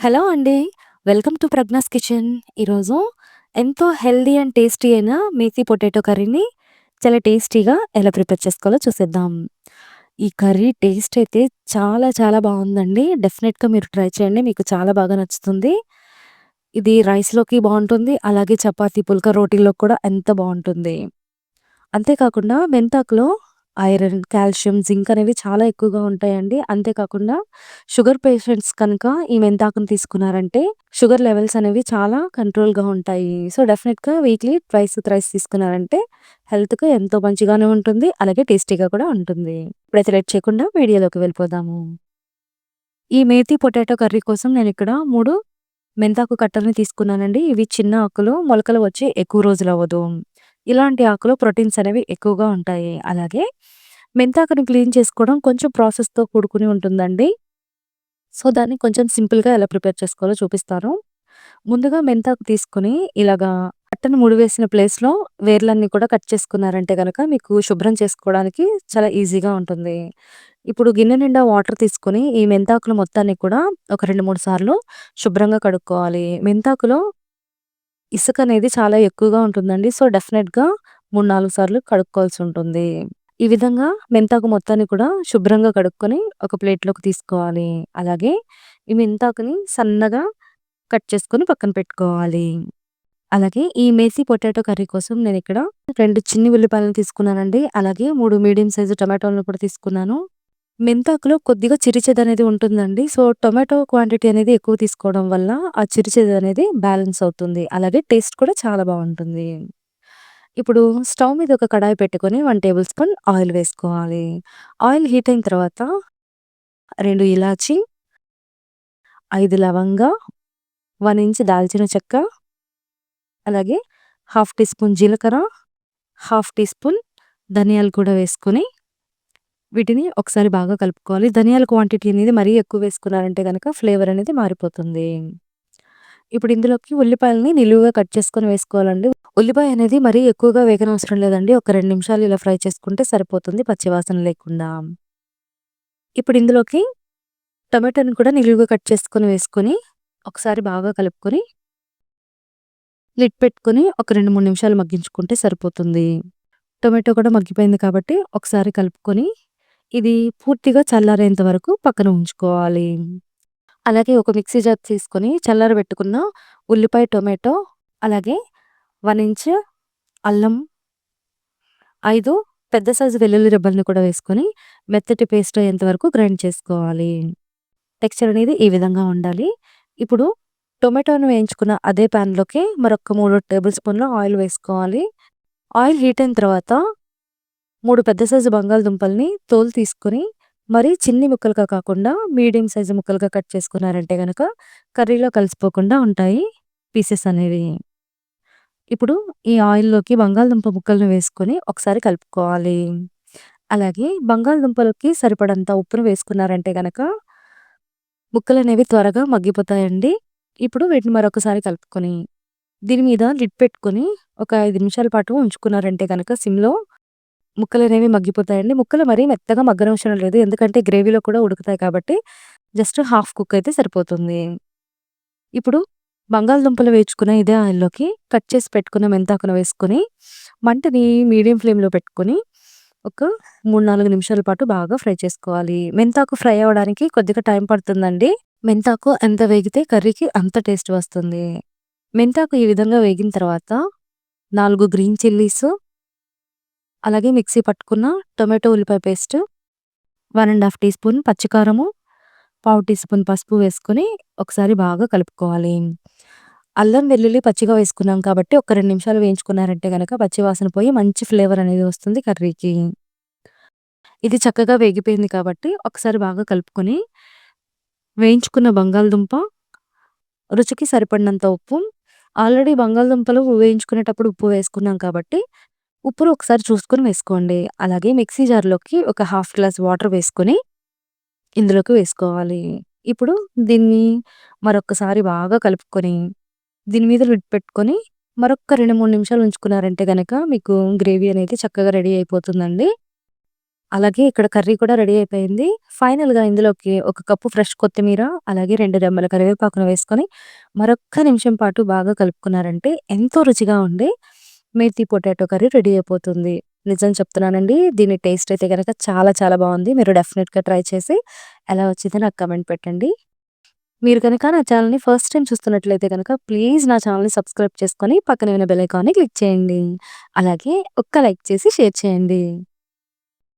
Hello అండి. Welcome to Pragna's kitchen. ఈరోజు ఎంతో హెల్దీ అండ్ టేస్టీ అయిన మేతి పొటాటో కర్రీని చాలా టేస్టీగా ఎలా ప్రిపేర్ చేసుకోవాలో చూసేద్దాం. ఈ కర్రీ టేస్ట్ అయితే చాలా చాలా బాగుందండి డెఫినెట్గా మీరు ట్రై చేయండి. మీకు చాలా బాగా నచ్చుతుంది. ఇది రైస్‌లోకి బాగుంటుంది అలాగే చపాతీ, పుల్క రోటీలో కూడా ఎంత బాగుంటుంది అంతేకాకుండా మెంతాకులో ఐరన్, కాల్షియం, జింక్ అనేవి చాలా ఎక్కువగా ఉంటాయండి. అంతేకాకుండా షుగర్ పేషెంట్స్ కనుక ఈ మెంతాకుని తీసుకున్నారంటే షుగర్ లెవెల్స్ అనేవి చాలా కంట్రోల్‌గా ఉంటాయి. సో, డెఫినెట్గా వీక్లీ ట్వైస్, త్రైస్ తీసుకున్నారంటే హెల్త్‌కి ఎంతో మంచిగానే ఉంటుంది. అలాగే టేస్టీగా కూడా ఉంటుంది. ఇప్పుడైతే లేట్ చేయకుండా వీడియోలోకి వెళ్ళిపోదాము. ఈ మేతి పొటాటో కర్రీ కోసం నేనిక్కడ 3 మెంతాకు కట్టల్ని తీసుకున్నానండి. ఇవి చిన్న ఆకులు, మొలకలు వచ్చి ఎక్కువ రోజులవ్వదు. ఇలాంటి ఆకులో ప్రోటీన్స్ అనేవి ఎక్కువగా ఉంటాయి. అలాగే మెంతాకుని క్లీన్ చేసుకోవడం కొంచెం ప్రాసెస్‌తో కూడుకొని ఉంటుందండి. సో, దాన్ని కొంచెం సింపుల్‌గా ఎలా ప్రిపేర్ చేసుకోవాలో చూపిస్తాను. ముందుగా మెంతాకు తీసుకొని ఇలాగా కట్టను ముడివేసిన ప్లేస్‌లో వేర్లన్నీ కూడా కట్ చేసుకున్నారంటే కనుక మీకు శుభ్రం చేసుకోవడానికి చాలా ఈజీగా ఉంటుంది. ఇప్పుడు గిన్నె నిండా వాటర్ తీసుకొని ఈ మెంతాకులు మొత్తాన్ని కూడా ఒక 2, 3 సార్లు శుభ్రంగా కడుక్కోవాలి. మెంతాకులో ఇసుక అనేది చాలా ఎక్కువగా ఉంటుందండి. సో, డెఫినెట్గా మూడు నాలుగు సార్లు కడుక్కోవాల్సి ఉంటుంది. ఈ విధంగా మెంతాకు మొత్తాన్ని కూడా శుభ్రంగా కడుక్కొని ఒక ప్లేట్‌లోకి తీసుకోవాలి. అలాగే ఈ మెంతాకుని సన్నగా కట్ చేసుకొని పక్కన పెట్టుకోవాలి. అలాగే ఈ మేసీ పొటాటో కర్రీ కోసం నేను ఇక్కడ రెండు చిన్ని ఉల్లిపాయలను తీసుకున్నానండి. అలాగే మూడు మీడియం సైజు టమాటోలను కూడా తీసుకున్నాను. మెంతాకులో కొద్దిగా చిరుచేదనేది ఉంటుందండి. సో, టొమాటో క్వాంటిటీ అనేది ఎక్కువ తీసుకోవడం వల్ల ఆ చిరుచేదనేది బ్యాలెన్స్ అవుతుంది. అలాగే టేస్ట్ కూడా చాలా బాగుంటుంది ఇప్పుడు స్టవ్ మీద ఒక కడాయి పెట్టుకొని వన్ టేబుల్ స్పూన్ ఆయిల్ వేసుకోవాలి. ఆయిల్ హీట్ అయిన తర్వాత రెండు ఇలాచి ఐదు లవంగా, వన్ ఇంచ్ దాల్చిన చెక్క, అలాగే హాఫ్ టీ స్పూన్ జీలకర్ర, హాఫ్ టీ స్పూన్ ధనియాలు కూడా వేసుకొని వీటిని ఒకసారి బాగా కలుపుకోవాలి. ధనియాల క్వాంటిటీ అనేది మరీ ఎక్కువ వేసుకున్నారంటే కనుక ఫ్లేవర్ అనేది మారిపోతుంది. ఇప్పుడు ఇందులోకి ఉల్లిపాయలని నిలువుగా కట్ చేసుకొని వేసుకోవాలండి. ఉల్లిపాయ అనేది మరీ ఎక్కువగా వేగనవసరం లేదండి. ఒక రెండు నిమిషాలు ఇలా ఫ్రై చేసుకుంటే సరిపోతుంది పచ్చివాసన లేకుండా. ఇప్పుడు ఇందులోకి టమాటాని కూడా నిలువుగా కట్ చేసుకొని వేసుకొని ఒకసారి బాగా కలుపుకొని లిడ్ పెట్టుకొని ఒక 2, 3 నిమిషాలు మగ్గించుకుంటే సరిపోతుంది. టొమాటో కూడా మగ్గిపోయింది కాబట్టి ఒకసారి కలుపుకొని ఇది పూర్తిగా చల్లారేంత వరకు పక్కన ఉంచుకోవాలి. అలాగే ఒక మిక్సీ జార్ తీసుకొని చల్లారబెట్టుకున్న ఉల్లిపాయ, టొమాటో అలాగే వన్ ఇంచ్ అల్లం ఐదు పెద్ద సైజు వెల్లుల్లి రెబ్బల్ని కూడా వేసుకొని మెత్తటి పేస్ట్ అయ్యేంత వరకు గ్రైండ్ చేసుకోవాలి. టెక్స్చర్ అనేది ఈ విధంగా ఉండాలి. ఇప్పుడు టొమాటోను వేయించుకున్న అదే ప్యాన్లోకి మరొక మూడు టేబుల్ స్పూన్‌ల ఆయిల్ వేసుకోవాలి. ఆయిల్ హీట్ అయిన తర్వాత మూడు పెద్ద సైజు బంగాళదుంపల్ని తోలు తీసుకొని మరీ చిన్ని ముక్కలుగా కాకుండా మీడియం సైజు ముక్కలుగా కట్ చేసుకున్నారంటే కనుక కర్రీలో కలిసిపోకుండా ఉంటాయి పీసెస్ అనేవి. ఇప్పుడు ఈ ఆయిల్‌లోకి బంగాళదుంప ముక్కలను వేసుకొని ఒకసారి కలుపుకోవాలి. అలాగే బంగాళదుంపలకి సరిపడంత ఉప్పును వేసుకున్నారంటే గనక ముక్కలనేవి త్వరగా మగ్గిపోతాయండి. ఇప్పుడు వీటిని మరొకసారి కలుపుకొని దీని మీద లిడ్ పెట్టుకొని ఒక ఐదు నిమిషాల పాటు ఉంచుకున్నారంటే గనక సిమ్‌లో ముక్కలు అనేవి మగ్గిపోతాయండి. ముక్కలు మరీ మెత్తగా మగ్గనవసరం లేదు. ఎందుకంటే గ్రేవీలో కూడా ఉడుకుతాయి కాబట్టి జస్ట్ హాఫ్ కుక్ అయితే సరిపోతుంది. ఇప్పుడు బంగాళదుంపలు వేయించుకున్న ఇదే ఆయిల్‌లోకి కట్ చేసి పెట్టుకున్న మెంతాకును వేసుకొని మంటని మీడియం ఫ్లేమ్‌లో పెట్టుకొని ఒక 3, 4 నిమిషాల పాటు బాగా ఫ్రై చేసుకోవాలి. మెంతాకు ఫ్రై అవ్వడానికి కొద్దిగా టైం పడుతుందండి. మెంతాకు ఎంత వేగితే కర్రీకి అంత టేస్ట్ వస్తుంది. మెంతాకు ఈ విధంగా వేగిన తర్వాత నాలుగు గ్రీన్ చిల్లీస్ అలాగే మిక్సీ పట్టుకున్న టొమాటో, ఉల్లిపాయ paste one and half teaspoon పచ్చికారము, పావు టీ స్పూన్ పసుపు వేసుకొని ఒకసారి బాగా కలుపుకోవాలి. అల్లం, వెల్లుల్లి పచ్చిగా వేసుకున్నాం కాబట్టి ఒక రెండు నిమిషాలు వేయించుకున్నారంటే కనుక పచ్చివాసన పోయి మంచి ఫ్లేవర్ అనేది వస్తుంది కర్రీకి. ఇది చక్కగా వేగిపోయింది కాబట్టి ఒకసారి బాగా కలుపుకొని వేయించుకున్న బంగాళదుంప, రుచికి సరిపడినంత ఉప్పు ఆల్రెడీ బంగాళదుంపలు వేయించుకునేటప్పుడు ఉప్పు వేసుకున్నాం కాబట్టి ఉప్పును ఒకసారి చూసుకొని వేసుకోండి. అలాగే మిక్సీ జార్‌లోకి ఒక హాఫ్ గ్లాస్ వాటర్ వేసుకొని ఇందులోకి వేసుకోవాలి. ఇప్పుడు దీన్ని మరొకసారి బాగా కలుపుకొని దీని మీద లిడ్ పెట్టుకొని మరొక్క 2, 3 నిమిషాలు ఉంచుకున్నారంటే గనక మీకు గ్రేవీ అనేది చక్కగా రెడీ అయిపోతుందండి. అలాగే ఇక్కడ కర్రీ కూడా రెడీ అయిపోయింది. ఫైనల్‌గా ఇందులోకి ఒక కప్పు ఫ్రెష్ కొత్తిమీర, అలాగే రెండు రెమ్మల కరివేపాకును వేసుకొని మరొక్క నిమిషం పాటు బాగా కలుపుకున్నారంటే ఎంతో రుచిగా ఉండే మేతి పొటాటో కర్రీ రెడీ అయిపోతుంది. నిజం చెప్తున్నానండి. దీని టేస్ట్ అయితే కనుక చాలా చాలా బాగుంది మీరు డెఫినెట్గా ట్రై చేసి ఎలా వచ్చిందో నాకు కామెంట్ పెట్టండి. మీరు కనుక నా ఛానల్ని ఫస్ట్ టైం చూస్తున్నట్లయితే కనుక ప్లీజ్ నా ఛానల్ని సబ్స్క్రైబ్ చేసుకొని పక్కన ఉన్న బెల్ ఐకాన్‌ని క్లిక్ చేయండి. అలాగే ఒక్క లైక్ చేసి షేర్ చేయండి.